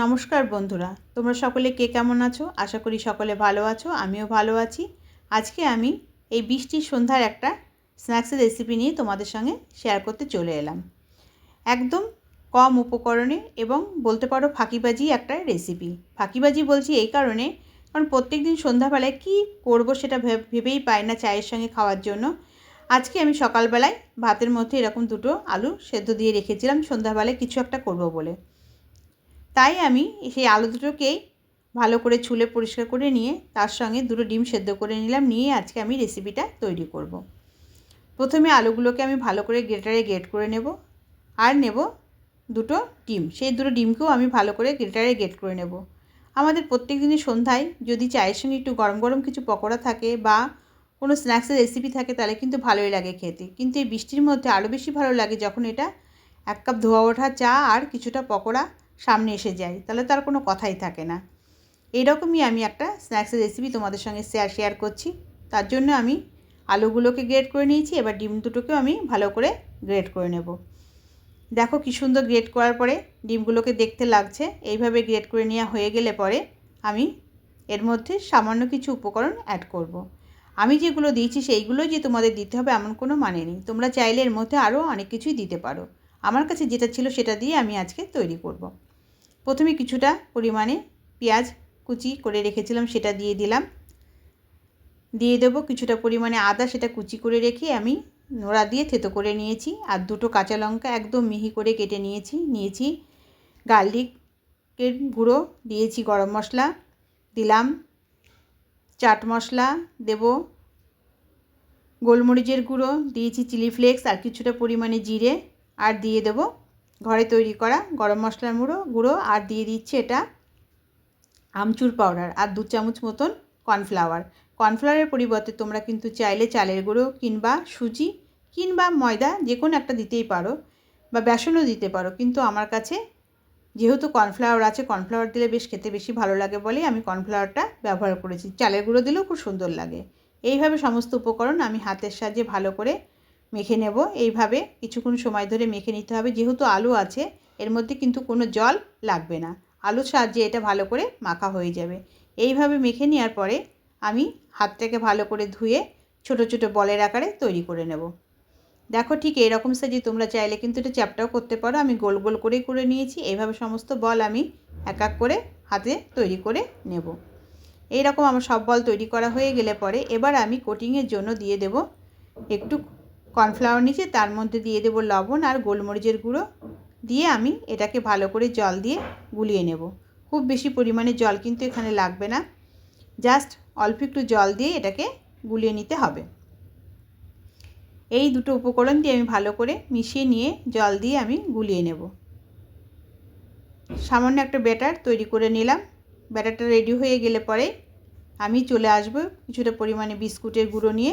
নমস্কার বন্ধুরা, তোমরা সকলে কে কেমন আছো? আশা করি সকলে ভালো আছো, আমিও ভালো আছি। আজকে আমি এই বৃষ্টির সন্ধ্যার একটা স্ন্যাক্সের রেসিপি নিয়ে তোমাদের সঙ্গে শেয়ার করতে চলে এলাম। একদম কম উপকরণে এবং বলতে পারো ফাঁকিবাজি একটা রেসিপি ফাঁকিবাজি বলছি এই কারণে, কারণ প্রত্যেক দিন সন্ধ্যাবেলায় কী করব সেটা ভেবেই পাই না চায়ের সঙ্গে খাওয়ার জন্য। আজকে আমি সকালবেলায় ভাতের মধ্যে এরকম দুটো আলু সেদ্ধ দিয়ে রেখেছিলাম, সন্ধ্যাবেলায় কিছু একটা করব বলে। তাই আমি সেই আলু দুটোকেই ভালো করে ছুলে পরিষ্কার করে নিয়ে তার সঙ্গে দুটো ডিম সেদ্ধ করে নিলাম, নিয়ে আজকে আমি রেসিপিটা তৈরি করব। প্রথমে আলুগুলোকে আমি ভালো করে গ্রেটারে গ্রেট করে নেব আর নেব দুটো ডিম। সেই দুটো ডিমকেও আমি ভালো করে গ্রেটারে গ্রেট করে নেব। আমাদের প্রত্যেক দিনের সন্ধ্যায় যদি চায়ের সঙ্গে একটু গরম গরম কিছু পকোড়া থাকে বা কোনো স্ন্যাক্সের রেসিপি থাকে, তাহলে কিন্তু ভালোই লাগে খেতে। কিন্তু এই বৃষ্টির মধ্যে আরও বেশি ভালো লাগে যখন এটা এক কাপ ধোয়া ওঠা চা আর কিছুটা পকোড়া সামনে এসে যায়, তাহলে তার কোনো কথাই থাকে না। এইরকমই আমি একটা স্ন্যাক্সের রেসিপি তোমাদের সঙ্গে শেয়ার শেয়ার করছি। তার জন্য আমি আলুগুলোকে গ্রেড করে নিয়েছি, এবার ডিম দুটোকেও আমি ভালো করে গ্রেড করে নেব। দেখো কী সুন্দর গ্রেড করার পরে ডিমগুলোকে দেখতে লাগছে। এইভাবে গ্রেড করে নেওয়া হয়ে গেলে পরে আমি এর মধ্যে সামান্য কিছু উপকরণ অ্যাড করব। আমি যেগুলো দিয়েছি সেইগুলোই যে তোমাদের দিতে হবে এমন কোনো মানে নেই। তোমরা চাইলে এর মধ্যে আরও অনেক কিছুই দিতে পারো। আমার কাছে যেটা ছিল সেটা দিয়ে আমি আজকে তৈরি করব। প্রথমে কিছুটা পরিমাণে পেঁয়াজ কুচি করে রেখেছিলাম, সেটা দিয়ে দিলাম। দিয়ে দেবো কিছুটা পরিমাণে আদা, সেটা কুচি করে রেখে আমি নোড়া দিয়ে থেতো করে নিয়েছি। আর দুটো কাঁচা লঙ্কা একদম মিহি করে কেটে নিয়েছি নিয়েছি। গার্লিকের গুঁড়ো দিয়েছি গরম মশলা, দিলাম। চাট মশলা দেব, গোলমরিচের গুঁড়ো দিয়েছি, চিলি ফ্লেক্স, আর কিছুটা পরিমাণে জিরে, আর দিয়ে দেব ঘরে তৈরি করা গরম মশলার গুঁড়ো গুঁড়ো আর দিয়ে দিচ্ছে এটা আমচুর পাউডার আর দু চামচ মতন কর্নফ্লাওয়ার কর্নফ্লাওয়ারের পরিবর্তে তোমরা কিন্তু চাইলে চালের গুঁড়ো কিংবা সুজি কিংবা ময়দা যে কোনো একটা দিতেই পারো বা বেসনও দিতে পারো। কিন্তু আমার কাছে যেহেতু কর্নফ্লাওয়ার আছে কর্নফ্লাওয়ার দিলে বেশ খেতে বেশি ভালো লাগে বলেই আমি কর্নফ্লাওয়ারটা ব্যবহার করেছি। চালের গুঁড়ো দিলেও খুব সুন্দর লাগে। এইভাবে সমস্ত উপকরণ আমি হাতের সাহায্যে ভালো করে মেখে নেব। এইভাবে কিছুক্ষণ সময় ধরে মেখে নিতে হবে। যেহেতু আলু আছে, এর মধ্যে কিন্তু কোনো জল লাগবে না। আলুর সাহায্যে এটা ভালো করে মাখা হয়ে যাবে। এইভাবে মেখে নেওয়ার পরে আমি হাতটাকে ভালো করে ধুয়ে ছোট ছোট বলের আকারে তৈরি করে নেব। দেখো ঠিক এরকম সাইজে তোমরা চাইলে কিন্তু এটা চ্যাপটাও করতে পারো। আমি গোল গোল করেই করে নিয়েছি। এইভাবে সমস্ত বল আমি এক এক করে হাতে তৈরি করে নেব। এইরকম আমার সব বল তৈরি করা হয়ে গেলে পরে এবার আমি কোটিংয়ের জন্য দিয়ে দেব একটু কর্নফ্লাওয়ার নিচে, তার মধ্যে দিয়ে দেব লবণ আর গোলমরিচের গুঁড়ো। দিয়ে আমি এটাকে ভালো করে জল দিয়ে গুলিয়ে নেব। খুব বেশি পরিমাণে জল কিন্তু এখানে লাগবে না। জাস্ট অল্প একটু জল দিয়ে এটাকে গুলিয়ে নিতে হবে। এই দুটো উপকরণ দিয়ে আমি ভালো করে মিশিয়ে নিয়ে জল দিয়ে আমি গুলিয়ে নেব। সামান্য একটা ব্যাটার তৈরি করে নিলাম। ব্যাটারটা রেডি হয়ে গেলে পরে আমি চলে আসব কিছুটা পরিমাণে বিস্কুটের গুঁড়ো নিয়ে।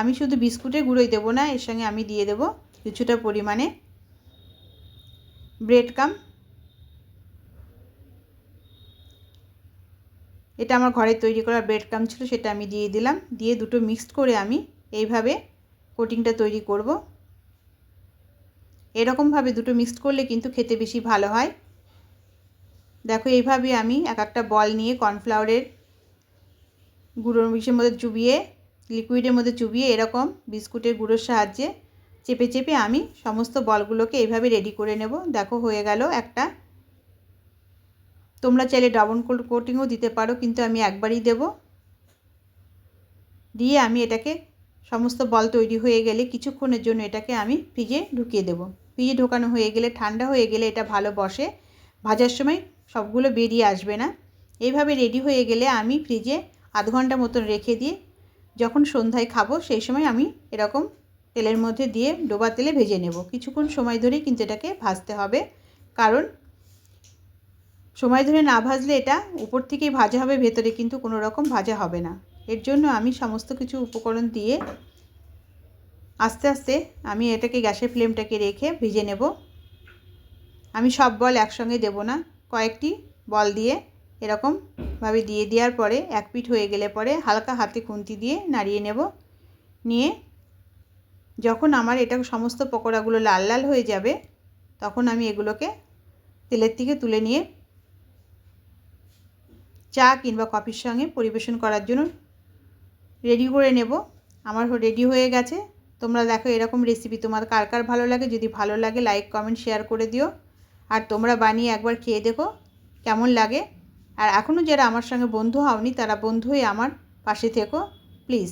আমি শুধু বিস্কুটের গুঁড়োই দেবো না, এর সঙ্গে আমি দিয়ে দেব কিছুটা পরিমাণে ব্রেড কাম এটা আমার ঘরে তৈরি করা ব্রেড কাম ছিল, সেটা আমি দিয়ে দিলাম। দিয়ে দুটো মিক্সড করে আমি এইভাবে কোটিংটা তৈরি করব। এরকমভাবে দুটো মিক্সড করলে কিন্তু খেতে বেশি ভালো হয়। দেখো, এইভাবে আমি এক একটা বল নিয়ে কর্নফ্লাওয়ারের গুঁড়োর মিশের মধ্যে চুবিয়ে লিকুইডের মধ্যে চুবিয়ে এরকম বিস্কুটের গুঁড়োর সাহায্যে চেপে চেপে আমি সমস্ত বলগুলোকে এইভাবে রেডি করে নেব। দেখো, হয়ে গেল একটা। তোমরা চাইলে ডাবল কোটিংও দিতে পারো, কিন্তু আমি একবারই দেব। দিয়ে আমি এটাকে সমস্ত বল তৈরি হয়ে গেলে কিছুক্ষণের জন্য এটাকে আমি ফ্রিজে ঢুকিয়ে দেব। ফ্রিজে ঢোকানো হয়ে গেলে, ঠান্ডা হয়ে গেলে এটা ভালো বসে। ভাজার সময় সবগুলো বেরিয়ে আসবে না। এইভাবে রেডি হয়ে গেলে আমি ফ্রিজে আধ ঘণ্টা মতন রেখে দিয়ে যখন সন্ধ্যায় খাব, সেই সময় আমি এরকম তেলের মধ্যে দিয়ে ডোবা তেলে ভেজে নেব। কিছুক্ষণ সময় ধরেই কিন্তু এটাকে ভাজতে হবে। কারণ সময় ধরে না ভাজলে এটা উপর থেকেই ভাজা হবে, ভেতরে কিন্তু কোনো রকম ভাজা হবে না। এর জন্য আমি সমস্ত কিছু উপকরণ দিয়ে আস্তে আস্তে আমি এটাকে গ্যাসের ফ্লেমটাকে রেখে ভেজে নেব। আমি সব বল একসঙ্গে দেব না। কয়েকটি বল দিয়ে এরকমভাবে দিয়ে দেওয়ার পরে এক পিঠ হয়ে গেলে পরে হালকা হাতে খুন্তি দিয়ে নাড়িয়ে নেব। নিয়ে যখন আমার এটা সমস্ত পকোড়াগুলো লাল লাল হয়ে যাবে, তখন আমি এগুলোকে তেলের থেকে তুলে নিয়ে চা কিংবা কফির সঙ্গে পরিবেশন করার জন্য রেডি করে নেব। আমার রেডি হয়ে গেছে। তোমরা দেখো এরকম রেসিপি তোমার কার কার ভালো লাগে? যদি ভালো লাগে লাইক কমেন্ট শেয়ার করে দিও। আর তোমরা বানিয়ে একবার খেয়ে দেখো কেমন লাগে। আর এখনও যারা আমার সঙ্গে বন্ধু হওনি তারা বন্ধুই আমার পাশে থেকো প্লিজ